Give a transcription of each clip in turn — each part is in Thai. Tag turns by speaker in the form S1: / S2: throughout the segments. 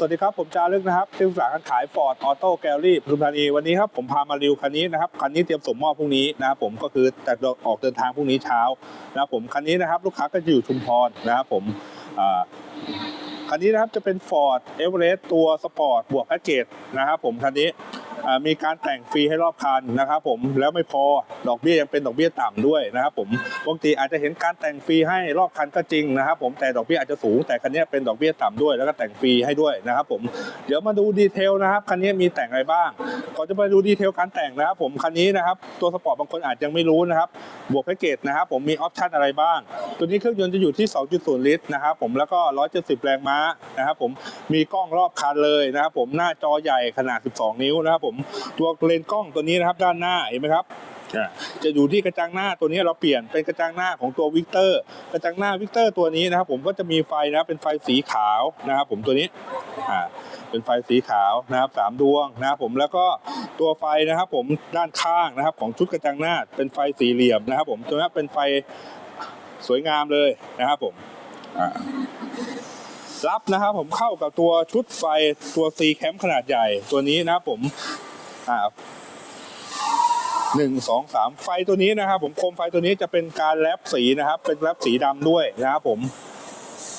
S1: สวัสดีครับ ผมจารึกนะครับที่ปรึกษาการขายฟอร์ดออโต้แกลลี่ปทุมธานีวันนี้ครับผมพามารีวิวคันนี้นะครับคันนี้เตรียมส่งมอบพรุ่งนี้นะครับผมก็คือแต่ออกเดินทางพรุ่งนี้เช้านะครับผมคันนี้นะครับลูกค้าก็จะอยู่ชุมพรนะครับผมอ่าคันนี้นะครับจะเป็น Ford e v e r e s t ตัวสปอร์ตบวกแพ็กเกจนะครับผมคันนี้ มีการแต่งฟรีให้รอบคันนะครับผมแล้วไม่พอดอกเบี้ยยังเป็นดอกเบี้ยต่ำด้วยนะครับผมปกติอาจจะเห็นการแต่งฟรีให้รอบคันก็จริงนะครับผมแต่ดอกเบี้ยอาจจะสูงแต่คันนี้เป็นดอกเบี้ยต่ำด้วย แล้วก็แต่งฟรีให้ด้วยนะครับผมเดี๋ยวมาดูดีเทลนะครับคันนี้มีแต่งอะไรบ้างก่อนจะไปดูดีเทลการแต่งนะครับผมคันนี้นะครับตัวสปอร์ตบางคนอาจยังไม่รู้นะครับบวกแพ็กเกจนะครับผมมีออปชันอะไรบ้าง ตัวนี้เครื่องยนต์จะอยู่ที่ 2.0 ลิตรนะครับผมแล้วก็ 170 แรงม้านะครับผมมีกล้องรอบคันเลยนะครับผมหน้าจอใหญ่ขนาด 12 นิ้วนะครับผมตัวเลนส์กล้องตัวนี้นะครับด้านหน้าเห็นไหมครับจะอยู่ที่กระจังหน้าตัวนี้เราเปลี่ยนเป็นกระจังหน้าของตัววิกเตอร์กระจังหน้าวิกเตอร์ตัวนี้นะครับ ผมก็จะมีไฟนะครับเป็นไฟสีขาวนะครับ ผมตัวนี้อ่าเป็นไฟสีขาวนะครับสามดวงนะครับผมแล้วก็ตัวไฟนะครับ ผมด้านข้างนะครับ ของชุดกระจังหน้าเป็นไฟสี่เหลี่ยมนะครับ ผมตัวนี้เป็นไฟสวยงามเลยนะครับ ผมอ่า รับนะครับผมเข้ากับตัวชุดไฟตัว C แคมขนาดใหญ่ตัวนี้นะครับผมอ่าหนึ่งสองสามไฟตัวนี้นะครับ ผมโคมไฟตัวนี้จะเป็นการแลบสีนะครับ เป็นแลบสีดำด้วยนะครับผม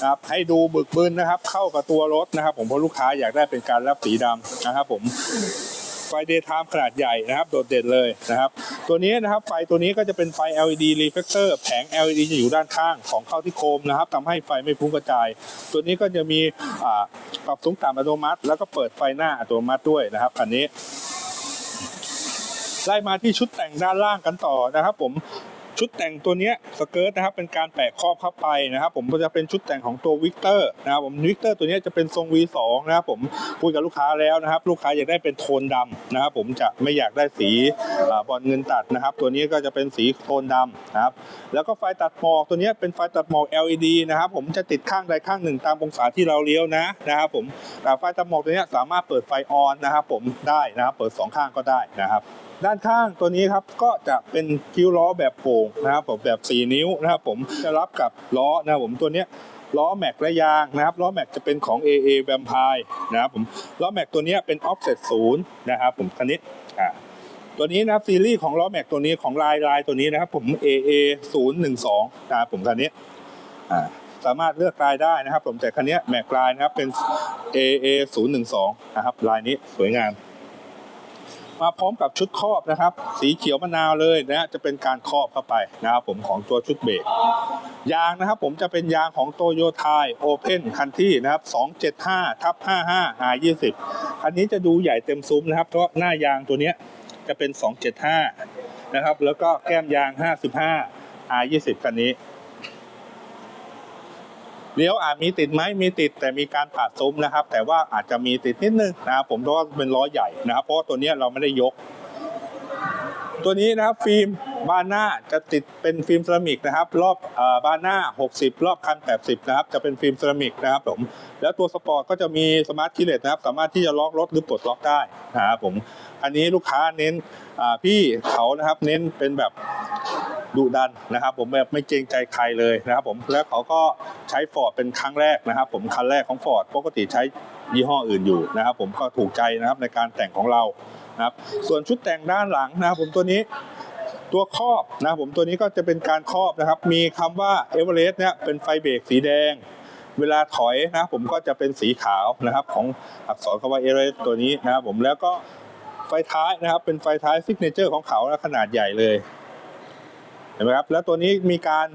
S1: ครับให้ดูบึกบึนนะครับ เข้ากับตัวรถนะครับ ผมเพราะลูกค้าอยากได้เป็นการแลบสีดำนะครับ ผม ไฟเดย์ไทม์ขนาดใหญ่นะครับ โดดเด่นเลยนะครับ ตัวนี้นะครับไฟตัวนี้ก็จะเป็นไฟ LED reflector แผง LED จะอยู่ด้านข้างของเข้าที่โคมนะครับทำให้ไฟไม่พุ่งกระจาย ตัวนี้ก็จะมีปรับสูงต่ำอัตโนมัติ แล้วก็เปิดไฟหน้าอัตโนมัติด้วยนะครับอันนี้ไล่มาที่ชุดแต่งด้านล่างกันต่อนะครับ ผม ชุดแต่งตัวเนี้ยสเกิร์ตนะครับเป็นการแปะครอบเข้าไปนะครับผมจะเป็นชุดแต่งของตัววิกเตอร์นะครับผมวิกเตอร์ตัวนี้จะเป็นทรง V2 นะครับผมคุยกับลูกค้าแล้วนะครับ ลูกค้าอยากได้เป็นโทนดำนะครับผมจะไม่อยากได้สีอบอลเงินตัดนะครับ ตัวนี้ก็จะเป็นสีโทนดำนะครับแล้วก็ไฟตัดหมอกตัวนี้เป็นไฟตัดหมอก LED นะครับผมจะติดข้างใดข้างหนึ่งตามองศาที่เราเลี้ยวนะนะครับผมแต่ไฟตัดหมอกตัวนี้สามารถเปิดไฟออนนะครับผมได้นะครับ เปิดสองข้างก็ได้นะครับ ด้านข้างตัวนี้ครับก็จะเป็นคิ้วล้อแบบโป่งนะครับผมแบบ 4 นิ้วนะครับผมจะรับกับล้อนะครับผมตัวเนี้ยล้อแม็กและยางนะครับล้อแม็กจะเป็นของ AA Vampire นะครับผมล้อแม็กตัวนี้เป็น offset ศูนย์นะครับผมคันนี้อ่าตัวนี้นะครับซีรีส์ของล้อแม็กตัวนี้ของลายลายตัวนี้นะครับผม AA 0 1 2นะครับผมคันนี้อ่าสามารถเลือกลายได้นะครับ ผมแต่คันนี้แม็กลายนะครับเป็น AA 0 1 2นะครับลายนี้สวยงาม มาพร้อมกับชุดครอบนะครับ สีเขียวมะนาวเลยนะจะเป็นการครอบเข้าไปนะครับผมของตัวชุดเบรกยางนะครับผมจะเป็นยางของโตโยต้าโอเพนคันที่นะครับ275ทับ55 R 20 คันนี้จะดูใหญ่เต็มซุ้มนะครับ เพราะหน้ายางตัวนี้จะเป็น 275 นะครับ แล้วก็แก้มยาง 55 R 20 คันนี้ เลี้ยวอาจมีติดไหมมีติดแต่มีการปาดซุ้มนะครับ แต่ว่าอาจจะมีติดนิดนึงนะครับผมเพราะว่าเป็นล้อใหญ่นะครับ เพราะว่าตัวนี้เราไม่ได้ยก ตัวนี้นะครับฟิล์มบานหน้าจะติดเป็นฟิล์มเซรามิกนะครับ รอบอบานหน้า 60 รอบคัน 80 นะครับ จะเป็นฟิล์มเซรามิกนะครับผมแล้วตัวสปอร์ตก็จะมีสมาร์ทคีเลสนะครับ สามารถที่จะล็อกรถหรือปลดล็อกได้นะครับผมอันนี้ลูกค้าเน้นพี่เขานะครับ เน้นเป็นแบบ ดุดันนะครับ ผมแบบไม่เกรงใจใครเลยนะครับ ผมแล้วเขาก็ใช้ฟอร์ดเป็นครั้งแรกนะครับ ผมคันแรกของฟอร์ดปกติใช้ยี่ห้ออื่นอยู่นะครับ ผมก็ถูกใจนะครับในการแต่งของเรานะครับ ส่วนชุดแต่งด้านหลังนะครับ ผมตัวนี้ตัวครอบนะครับผมตัวนี้ก็จะเป็นการครอบนะครับ มีคำว่าเอเวอเรสต์เนี่ยเป็นไฟเบรกสีแดงเวลาถอยนะครับผมก็จะเป็นสีขาวนะครับ ของอักษรคำว่าเอเวอเรสต์ตัวนี้นะครับผมแล้วก็ไฟท้ายนะครับ เป็นไฟท้ายซิกเนเจอร์ของเขาขนาดใหญ่เลย ห็นไหมครับ แล้วตัวนี้มีการ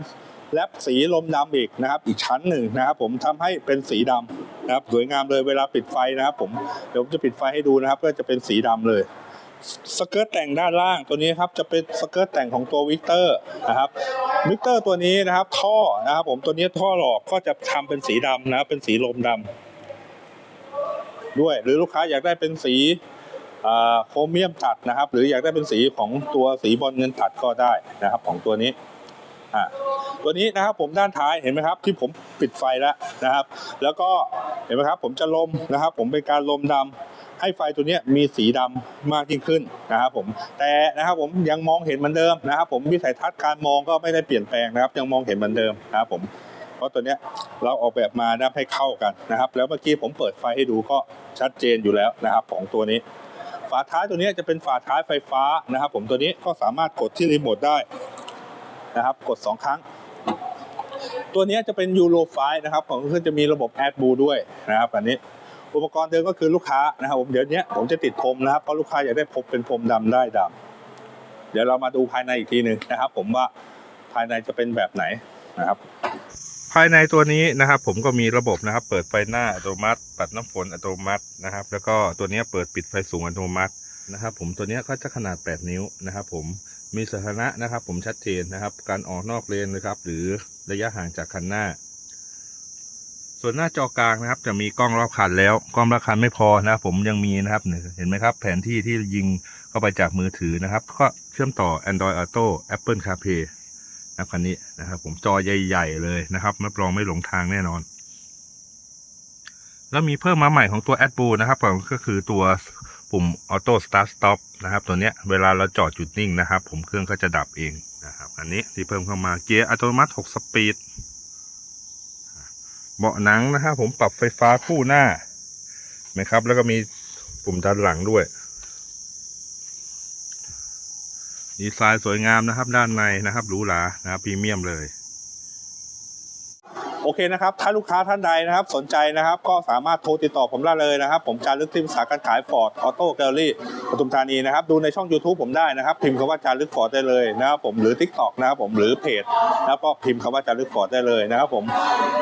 S1: แลบสีลมดำอีกนะครับ อีกชั้นหนึ่งนะครับ ผมทำให้เป็นสีดำนะครับสวยงามเลยเวลาปิดไฟนะครับผมเดี๋ยวผมจะปิดไฟให้ดูนะครับ ก็จะเป็นสีดำเลยสเกิร์ตแต่งด้านล่างตัวนี้ครับจะเป็นสเกิร์ตแต่งของตัววิกเตอร์นะครับวิกเตอร์ตัวนี้นะครับ ท่อนะครับผมตัวนี้ท่อหลอกก็จะทำเป็นสีดำนะครับเป็นสีลมดำด้วย หรือลูกค้าอยากได้เป็นสี โครเมียมตัดนะครับ หรืออยากได้เป็นสีของตัวสีบอลเงินตัดก็ได้นะครับ ของตัวนี้ตัวนี้นะครับผมด้านท้ายเห็นไหมครับ ที่ผมปิดไฟแล้วนะครับ แล้วก็เห็นไหมครับ ผมจะลมนะครับ ผมเป็นการลมดำให้ไฟตัวนี้มีสีดำมากยิ่งขึ้นนะครับผมแต่นะครับผมยังมองเห็นเหมือนเดิมนะครับ ผมวิสัยทัศน์การมองก็ไม่ได้เปลี่ยนแปลงนะครับ ยังมองเห็นเหมือนเดิมนะครับผมเพราะตัวเนี้ยเราออกแบบมานะให้เข้ากันนะครับ แล้วเมื่อกี้ผมเปิดไฟให้ดูก็ชัดเจนอยู่แล้วนะครับ ของตัวนี้าท้ายตัวนี้จะเป็นฝาท้ายไฟฟ้านะครับ ผมตัวนี้ก็สามารถกดที่รีโมทได้นะครับ กด 2 ครั้ง ตัวนี้จะเป็นยูโรไฟนะครับ ของเครื่องจะมีระบบแอดบูด้วยนะครับอันนี้อุปกรณ์เดิมก็คือลูกค้านะครับผมเดี๋ยวนี้ผมจะติดพรมนะครับเพราะลูกค้าอยากได้พรมเป็นพรมดำได้ดำเดี๋ยวเรามาดูภายในอีกทีหนึ่งนะครับ ผมว่าภายในจะเป็นแบบไหนนะครับ
S2: ภายในตัวนี้นะครับ ผมก็มีระบบนะครับ เปิดไฟหน้าอัตโนมัติ ปัดน้ำฝนอัตโนมัตินะครับ แล้วก็ตัวนี้เปิดปิดไฟสูงอัตโนมัตินะครับ ผมตัวนี้ก็จะขนาด 8 นิ้วนะครับ ผมมีสถานะนะครับ ผมชัดเจนนะครับ การออกนอกเลนนะครับ หรือระยะห่างจากคันหน้า ส่วนหน้าจอกลางนะครับ จะมีกล้องรอบคันแล้ว กล้องรอบคันไม่พอนะครับ ผมยังมีนะครับเห็นไหมครับ แผนที่ที่ยิงเข้าไปจากมือถือนะครับ ก็เชื่อมต่อ Android Auto Apple CarPlay นะครับคันนี้นะครับ ผมจอใหญ่ ๆ เลยนะครับรับรองไม่หลงทางแน่นอน แล้วมีเพิ่มมาใหม่ของตัว a d b l u นะครับผมก็คือตัวปุ่ม Auto Start Stop นะครับ ตัวเนี้ยเวลาเราจอดหยุดนิ่งนะครับ ผมเครื่องก็จะดับเองนะครับ อันนี้ที่เพิ่มเข้ามาเกียร์อัตโนมัติ 6 สปีดเบาะหนังนะครับผมปรับไฟฟ้าคู่หน้านะครับ แล้วก็มีปุ่มด้านหลังด้วย ดีไซน์สวยงามนะครับ ด้านในนะครับหรูหรานะครับพรีเมียมเลย
S1: โอเคนะครับ ถ้าลูกค้าท่านใดนะครับ สนใจนะครับ ก็สามารถโทรติดต่อผมได้เลยนะครับ ผมจารึกที่ปรึกษาการขายฟอร์ดออโต้แกลลี่ปทุมธานีนะครับ ดูในช่อง YouTube ผมได้นะครับ พิมพ์คำว่าจารึกฟอร์ดได้เลยนะครับผมหรือ TikTok นะครับผมหรือเพจแล้วก็พิมพ์คำว่าจารึกฟอร์ดได้เลยนะครับผม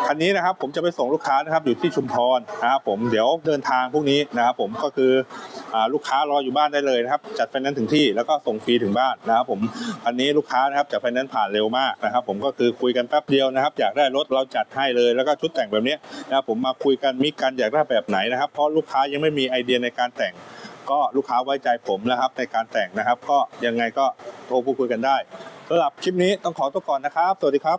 S1: คันนี้นะครับผมจะไปส่งลูกค้านะครับอยู่ที่ชุมพรนะครับผมเดี๋ยวเดินทางพรุ่งนี้นะครับผมก็คือ ลูกค้ารออยู่บ้านได้เลยนะครับ จัดไฟแนนซ์ถึงที่แล้วก็ส่งฟรีถึงบ้านนะครับผมอันนี้ลูกค้านะครับจัดไฟแนนซ์ผ่านเร็วมากนะครับ ผมก็คือคุยกันแป๊บเดียวนะครับ อยากได้รถเราจัดให้เลยแล้วก็ชุดแต่งแบบนี้นะครับผมมาคุยกันมิกกันอยากได้แบบไหนนะครับ เพราะลูกค้ายังไม่มีไอเดียในการแต่งก็ลูกค้าไว้ใจผมนะครับในการแต่งนะครับ ก็ยังไงก็โทรพูดคุยกันได้สำหรับคลิปนี้ต้องขอตัวก่อนนะครับ สวัสดีครับ